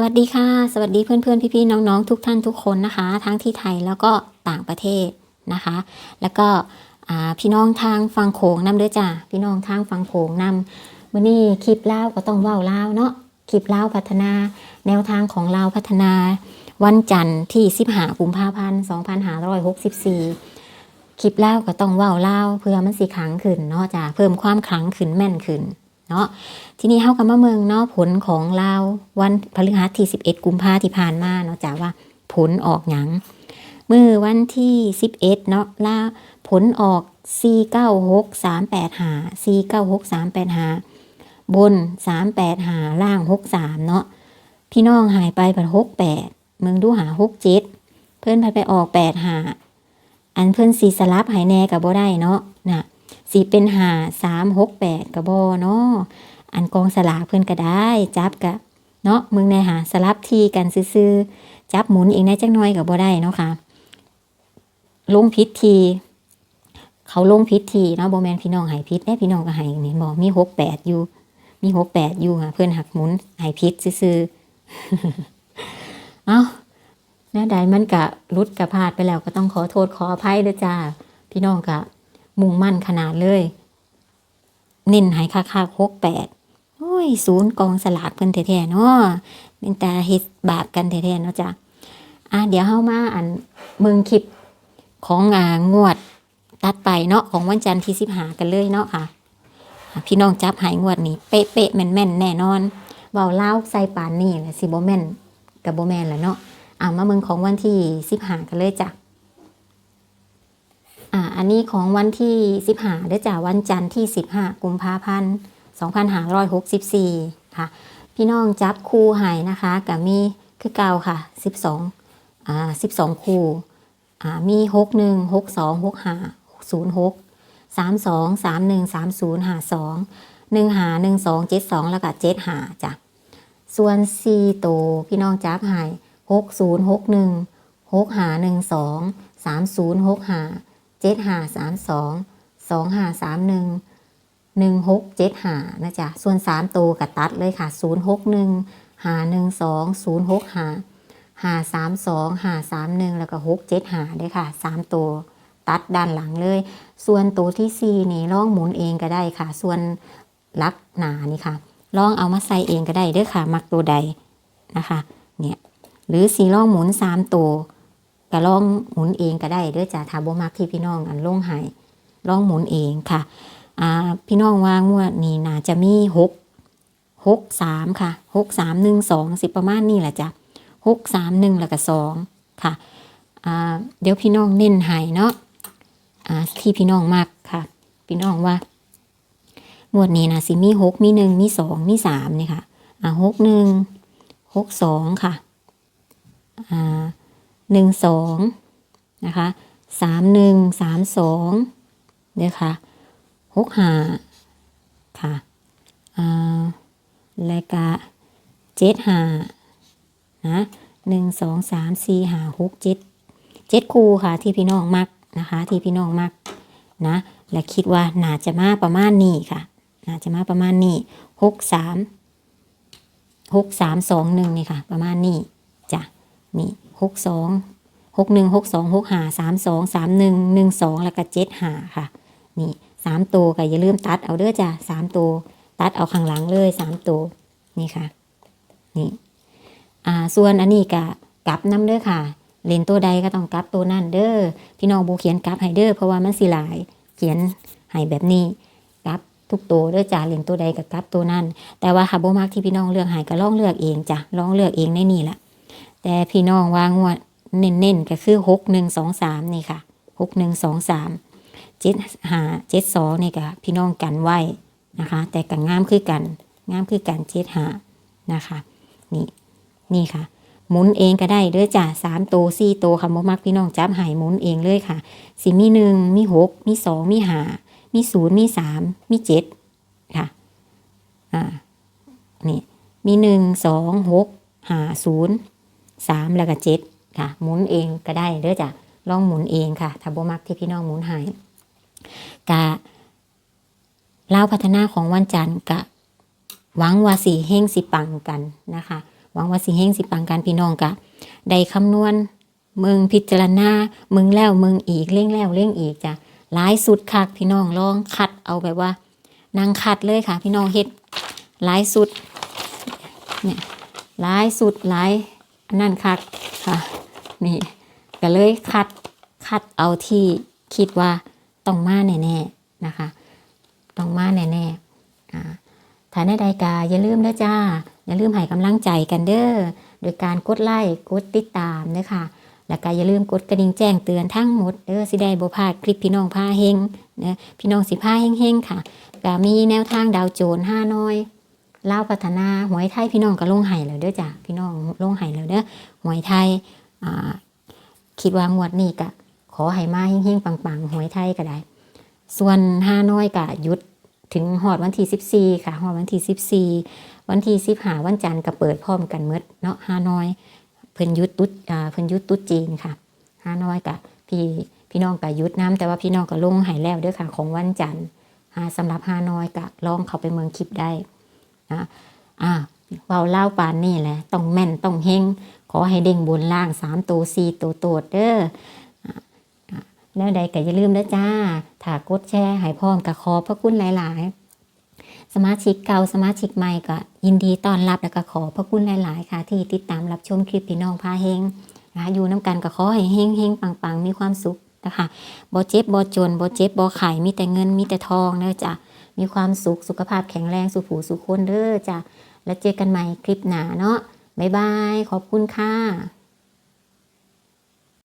สวัสดีค่ะ สวัสดีเพื่อนๆ พี่ๆ น้องๆ ทุกท่านทุกคนนะคะ ทั้งที่ไทยแล้วก็ต่างประเทศนะคะ แล้วก็พี่น้องทางฟังโขงนำเด้อจ้าพี่น้องทางฟังโขงนำมื้อนี้คลิปเล่าก็ต้องว้าเล่าวเนาะคลิปเล่าพัฒนา แนวทางของเราพัฒนา วันจันทร์ที่15กุมภาพันธ์2564คลิปเล่าก็ต้องว้าเล่าวเพื่อมันสิขลังขึ้นเนาะจ้าเพิ่มความขลังขึ้นแม่นขึ้น เนาะทีนี้เฮากับมาเมืองเนาะผลของลาวันพฤหัสที่ 11 กุมภาที่ผ่านมาเนาะจ้าว่าผลออกหยังมือวันที่ 11 เนาะลาผลออก 496385 496385บน 385ล่าง 63 เนาะพี่น้องหายไปบัด68เมืองดูหา 67 เพิ่อนไปไปออก85อันเพิ่อนสีสลับหายแน่กับบ่ได้เนาะน่ะ สีเป็นหาสามหกแปดกับบ่เนาะอันกองสลากเพื่อนก็ได้ จับกะเนาะมึงในหาสลับทีกันซื้อจับหมุนเองได้จักน้อยกับบ่ได้เนาะค่ะลงพิษที เขาลงพิษทีเนาะโบแมนพี่น้องหายพิษแน่พี่น้องก็หายนี่บอกมีหกแปดอยู่ มีหกแปดอยู่ค่ะเพื่อนหักหมุนหายพิษซื้อเอ้าแน่ใดมันกะรุดกะพลาดไปแล้วก็ต้องขอโทษขออภัยด้วยจ้า พี่น้องกะ มุ่งมั่นขนาดเลย เน้นหายค่าค่าหกแปดโอ้ยศูนย์กองสลากเพิ่นแท้ๆเนาะเป็นแตาเฮ็ดบาปกันแท้ๆเนาะจ้ะอะเดี๋ยวเฮามาอันเมืองคลิปของอ่างวดตัดไปเนาะของวันจันทร์ที่สิบหากันเลยเนาะค่ะ พี่น้องจับหายงวดนี้เป๊ะๆแม่นๆแน่นอนเว้าเล่าวใส่ปานนี่แหละสิบ่แม่นกับบ่แม่นแหละเนาะอะมาเมืองของวันที่สิบหากันเลยจ้ะ อันนี้ของวันที่สิบหาเด้อจ้ะวันจันทร์ที่สิบห้ากุมภาพันธ์2564ค่ะ พี่น้องจับคู่หายนะคะกับมีคือเก่าค่ะ12อ่า12คู่อ่ามี61 62 65 06 32 31 30 52 1หา12 72แล้วก็7หาจ้ะส่วน4โตพี่น้องจับหาย60 61 6หา12 30 6หา 7หา32 2หา31หนึ่งหนึ่งหกเจ็ดหานะจ๊ะส่วนสามตัวกับตัดเลยค่ะศูนย์หกหนึ่งหาหนึ่งสองศูนย์หกหาหาสามสองหาสามหนึ่งแล้วก็หกเจ็ดหาเลยค่ะสามตัวตัดด้านหลังเลย ส่วนตัวที่สี่นี่ล่องหมุนเองก็ได้ค่ะ ส่วนลักหนานี่ค่ะล่องเอามาใส่เองก็ได้เด้อค่ะ มักตัวใดนะคะ เนี่ยหรือสีล่องหมุนสามตัว ก็ลองหมุนเองก็ได้เด้อจ้ะถ้าบ่มักที่พี่น้องอันลงใหายลองหมุนเองค่ะอ่าพี่น้องว่างวดนี้น่าจะมีหกหกสามค่ะหกสามหนึ่งสองสิประมาณนี้แหละจ้ะหกสามหนึ่งแล้วก็สองค่ะอ่าเดี๋ยวพี่น้องเน้นให้เนาะอ่าที่พี่น้องมักค่ะ พี่น้องว่างวดนี้นะสิมีหกมีหนึ่งมีสองมีสามนี่ค่ะอ่าหกหนึ่งหกสองค่ะอ่า หนึ่งสองนะคะสามหนึ่งสามสองเนี่ยค่ะหกหาค่ะแล้วก็เจ็ดหานะหนึ่งสองสามสี่หาหกเจ็ดเจ็ดคู่ค่ะที่พี่น้องมักนะคะที่พี่น้องมักนะและคิดว่าน่าจะมาประมาณนี้ค่ะน่าจะมาประมาณนี้หกสามหกสามสองหนึ่งนี่ค่ะ ประมาณนี้จ้ะนี่ หกสองหกหนึ่งหกสองหกหาสามสองสามหนึ่งหนึ่งสองแล้วก็เจ็ดหาค่ะ นี่สามตัวก็อย่าลืมตัดเอาเด้อจ้ะสามตัวตัดเอาข้างหลังเลยสามตัวนี่ค่ะ นี่อ่าส่วนอันนี้ก็กลับน้ำเด้อค่ะเลนตัวใดก็ต้องกลับตัวนั่นเด้อพี่น้องโบเขียนกลับให้เด้อเพราะว่ามันสิหลายเขียนให้แบบนี้กลับทุกตัวเด้อจ้ะเลนตัวใดก็กลับตัวนั่นแต่ว่าค่ะโบมากที่พี่น้องเลือกให้ก็ลองเลือกเองจ้ะลองเลือกเองในนี่แหละ แต่พี่น้องวางวดเน้นๆก็คือหกหนึ่งสองสามนี่ค่ะหกหนึ่งสองสามเจ็ดหาเจ็ดสองนี่ก็พี่น้องกันไว้นะคะ แต่กันงามคือกันงามคือกันเจ็ดหานะคะนี่นี่ค่ะ หมุนเองก็ได้เด้อจ้ะสามโตสี่โตค่ะบ่มักพี่น้องจับหายหมุนเองเลยค่ะสิมีหนึ่งมีหกมีสองมีหามีศูนย์มีสามมีเจ็ดค่ะอ่านี่มีหนึ่งสองหกหาศูนย์ สามแล้วก็เจ็ดค่ะหมุนเองก็ได้เด้อจ้ะลองหมุนเองค่ะถ้าบ่มักที่พี่น้องหมุนหายกะเล่าพัฒนาของวันจันทร์กะหวังว่าสีเฮงสิปังกันนะคะหวังว่าสิเฮงสิปังการพี่น้องกะได้คำนวณมึงพิจารณามึงแล้วมึงอีกเร่งแล้วเร่งอีกจ้ะหลายสุดคักพี่น้องลองคัดเอาแบบว่านางคัดเลยค่ะ พี่น้องเฮ็ดหลายสุดเนี่ยหลายสุดหลาย นั่นคักค่ะ นี่ก็เลยคัดคัดเอาที่คิดว่าต้องมาแน่ๆนะคะ ต้องมาแน่ๆอ่าถ้าในใดกาอย่าลืมนะจ้า อย่าลืมให้กำลังใจกันเด้อโดยการกดไลค์กดติดตามเด้อค่ะแล้วก็อย่าลืมกดกระดิ่งแจ้งเตือนทั้งหมดเด้อสิได้บ่พลาดคลิปพี่น้องพาเฮงนะพี่น้องสิพาเฮงๆค่ะก็มีแนวทางดาวโจรห้าน้อย ล่าพัฒนาหวยไทยพี่น้องก็ลงไห้แล้วเด้อจ้ะพี่น้องลงไห้แล้วเด้อหวยไทยคิดว่างวดนี้ก็ขอให้มาเฮงๆปังๆหวยไทยก็ได้ ส่วนห้าน้อยก็ยุดถึงหอดวันที่ 14 ค่ะหอดวันที่ 14 วันที่15วันจันทร์ก็เปิดพร้อมกันหมดเนาะห้าน้อย เพิ่นยุดตุ๊ดเพิ่นยุดตุ๊ดจีนค่ะห้าน้อยกะพี่พี่น้องกะยุดน้ำแต่ว่าพี่น้องก็ลงหายแล้วเด้วยค่ะของวันจันทร์สำหรับห้าน้อยกะลองเข้าไปเมืองคลิปได้ นะอ่าเบาเล่าปานนี่แหละต้องแม่นต้องเฮงขอให้เด้งบนล่างสามตัวสี่ตัวโตดเด้ออ่าอ่าแล้วใดก็อย่าลืมนะจ้าถ้ากดแชร์ให้พร้อมกับขอพระคุณหลาย ๆ สมาชิกเก่าสมาชิกใหม่ก็ยินดีต้อนรับแล้วก็ขอพระคุณหลาย ๆ ค่ะ ที่ติดตามรับชมคลิปพี่น้องพาเฮงนะอยู่น้ำกันก็ขอให้เฮงเฮงปัง ๆ มีความสุขนะคะบ่เจ็บบ่จนบ่เจ็บบ่ไข่มีแต่เงินมีแต่ทองเด้อจ้ะ มีความสุขสุขภาพแข็งแรงสุขผูสุขคนเด้อจ้ะแล้วเจอกันใหม่คลิปหน้าเนาะบ๊ายบาย ขอบคุณค่ะ